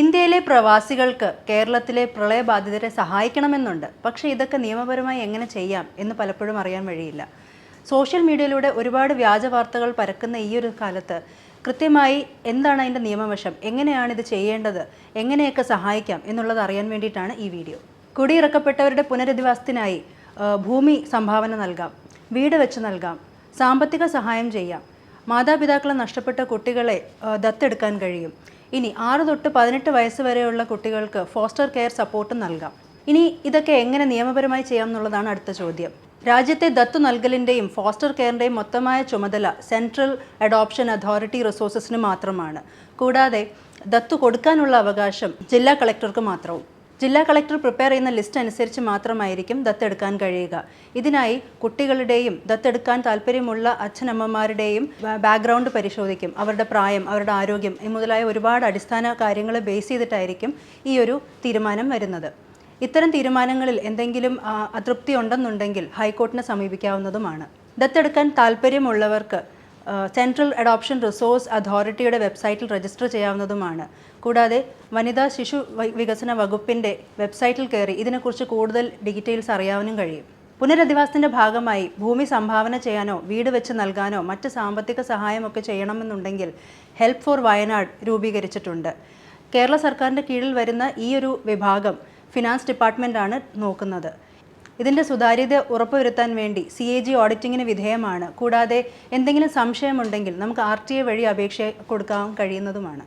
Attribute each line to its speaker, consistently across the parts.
Speaker 1: ഇന്ത്യയിലെ പ്രവാസികൾക്ക് കേരളത്തിലെ പ്രളയബാധിതരെ സഹായിക്കണമെന്നുണ്ട്. പക്ഷേ ഇതൊക്കെ നിയമപരമായി എങ്ങനെ ചെയ്യാം എന്ന് പലപ്പോഴും അറിയാൻ വഴിയില്ല. സോഷ്യൽ മീഡിയയിലൂടെ ഒരുപാട് വ്യാജ വാർത്തകൾ പരക്കുന്ന ഈ ഒരു കാലത്ത് കൃത്യമായി എന്താണ് അതിന്റെ നിയമവശം? എങ്ങനെയാണ് ഇത് ചെയ്യേണ്ടത്? എങ്ങനെയൊക്കെ സഹായിക്കാം എന്നുള്ളത് അറിയാൻ വേണ്ടിയിട്ടാണ് ഈ വീഡിയോ. കുടിയിറക്കപ്പെട്ടവരുടെ പുനരധിവാസത്തിനായി ഭൂമി സംഭാവന നൽകാം വീട് വെച്ച് നൽകാം സാമ്പത്തിക സഹായം ചെയ്യാം മാതാപിതാക്കളെ നഷ്ടപ്പെട്ട കുട്ടികളെ ദത്തെടുക്കാൻ കഴിയും. ഇനി ആറ് തൊട്ട് പതിനെട്ട് വയസ്സ് വരെയുള്ള കുട്ടികൾക്ക് ഫോസ്റ്റർ കെയർ സപ്പോർട്ട് നൽകാം. ഇനി ഇതൊക്കെ എങ്ങനെ നിയമപരമായി ചെയ്യാം എന്നുള്ളതാണ് അടുത്ത ചോദ്യം. രാജ്യത്തെ ദത്തു നൽകലിന്റെയും ഫോസ്റ്റർ കെയറിന്റെയും മൊത്തമായ ചുമതല സെൻട്രൽ അഡോപ്ഷൻ അതോറിറ്റി റിസോഴ്സസിന് മാത്രമാണ്. കൂടാതെ ദത്തു കൊടുക്കാനുള്ള അവകാശം ജില്ലാ കളക്ടർക്ക് മാത്രവും. ജില്ലാ കളക്ടർ പ്രിപ്പയർ ചെയ്യുന്ന ലിസ്റ്റ് അനുസരിച്ച് മാത്രമായിരിക്കും ദത്തെടുക്കാൻ കഴിയുക. ഇതിനായി കുട്ടികളുടെയും ദത്തെടുക്കാൻ താല്പര്യമുള്ള അച്ഛനമ്മമാരുടെയും ബാക്ക്ഗ്രൗണ്ട് പരിശോധിക്കും. അവരുടെ പ്രായം അവരുടെ ആരോഗ്യം മുതലായ ഒരുപാട് അടിസ്ഥാന കാര്യങ്ങൾ ബേസ് ചെയ്തിട്ടായിരിക്കും ഈ ഒരു തീരുമാനം വരുന്നത്. ഇത്തരം തീരുമാനങ്ങളിൽ എന്തെങ്കിലും അതൃപ്തി ഉണ്ടെന്നുണ്ടെങ്കിൽ ഹൈക്കോടതിനെ സമീപിക്കാവുന്നതുമാണ്. ദത്തെടുക്കാൻ താല്പര്യമുള്ളവർക്ക് സെൻട്രൽ അഡോപ്ഷൻ റിസോഴ്സ് അതോറിറ്റിയുടെ വെബ്സൈറ്റിൽ രജിസ്റ്റർ ചെയ്യാവുന്നതുമാണ്. കൂടാതെ വനിതാ ശിശു വികസന വകുപ്പിന്റെ വെബ്സൈറ്റിൽ കയറി ഇതിനെക്കുറിച്ച് കൂടുതൽ ഡീറ്റെയിൽസ് അറിയാനും കഴിയും. പുനരധിവാസത്തിന്റെ ഭാഗമായി ഭൂമി സംഭാവന ചെയ്യാനോ വീട് വെച്ച് നൽകാനോ മറ്റ് സാമ്പത്തിക സഹായമൊക്കെ ചെയ്യണമെന്നുണ്ടെങ്കിൽ ഹെൽപ്പ് ഫോർ വയനാട് രൂപീകരിച്ചിട്ടുണ്ട്. കേരള സർക്കാരിന്റെ കീഴിൽ വരുന്ന ഈ ഒരു വിഭാഗം ഫിനാൻസ് ഡിപ്പാർട്ട്മെന്റാണ് നോക്കുന്നത്. ഇതിന്റെ സുതാര്യത ഉറപ്പുവരുത്താൻ വേണ്ടി സി എ ജി ഓഡിറ്റിങ്ങിന് വിധേയമാണ്. കൂടാതെ എന്തെങ്കിലും സംശയമുണ്ടെങ്കിൽ നമുക്ക് ആർ ടി എ വഴി അപേക്ഷ കൊടുക്കാൻ കഴിയുന്നതുമാണ്.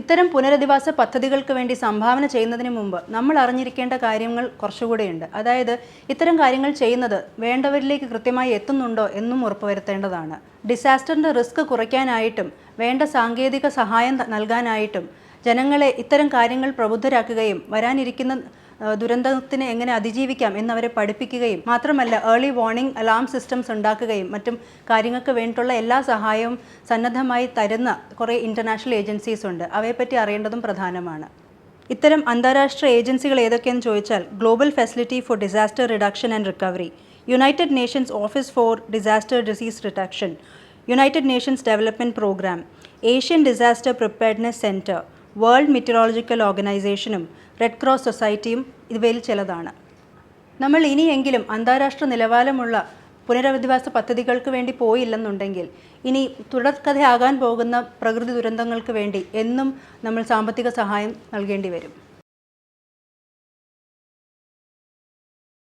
Speaker 1: ഇത്തരം പുനരധിവാസ പദ്ധതികൾക്ക് വേണ്ടി സംഭാവന ചെയ്യുന്നതിന് മുമ്പ് നമ്മൾ അറിഞ്ഞിരിക്കേണ്ട കാര്യങ്ങൾ കുറച്ചുകൂടെയുണ്ട്. അതായത് ഇത്തരം കാര്യങ്ങൾ ചെയ്യുന്നത് വേണ്ടവരിലേക്ക് കൃത്യമായി എത്തുന്നുണ്ടോ എന്നും ഉറപ്പുവരുത്തേണ്ടതാണ്. ഡിസാസ്റ്ററിന്റെ റിസ്ക് കുറയ്ക്കാനായിട്ടും വേണ്ട സാങ്കേതിക സഹായം നൽകാനായിട്ടും ജനങ്ങളെ ഇത്തരം കാര്യങ്ങൾ പ്രബുദ്ധരാക്കുകയും വരാനിരിക്കുന്ന ദുരന്തത്തിന് എങ്ങനെ അതിജീവിക്കാം എന്നവരെ പഠിപ്പിക്കുകയും മാത്രമല്ല ഏർലി വാർണിംഗ് അലാം സിസ്റ്റംസ് ഉണ്ടാക്കുകയും മറ്റും കാര്യങ്ങൾക്ക് വേണ്ടിയിട്ടുള്ള എല്ലാ സഹായവും സന്നദ്ധമായി തരുന്ന കുറേ ഇന്റർനാഷണൽ ഏജൻസീസ് ഉണ്ട്. അവയെപ്പറ്റി അറിയേണ്ടതും പ്രധാനമാണ്. ഇത്തരം അന്താരാഷ്ട്ര ഏജൻസികൾ ഏതൊക്കെയെന്ന് ചോദിച്ചാൽ Global Facility for Disaster Reduction and Recovery United Nations Office for Disaster Disease Reduction United Nations Development Programme Asian Disaster Preparedness Centre World Meteorological ഓർഗനൈസേഷനും റെഡ് ക്രോസ് സൊസൈറ്റിയും ഇവയിൽ ചിലതാണ്. നമ്മൾ ഇനിയെങ്കിലും അന്താരാഷ്ട്ര നിലവാരമുള്ള പുനരധിവാസ പദ്ധതികൾക്ക് വേണ്ടി പോയില്ലെന്നുണ്ടെങ്കിൽ ഇനി തുടർക്കഥയാകാൻ പോകുന്ന പ്രകൃതി ദുരന്തങ്ങൾക്ക് വേണ്ടി എന്നും നമ്മൾ സാമ്പത്തിക സഹായം നൽകേണ്ടി വരും.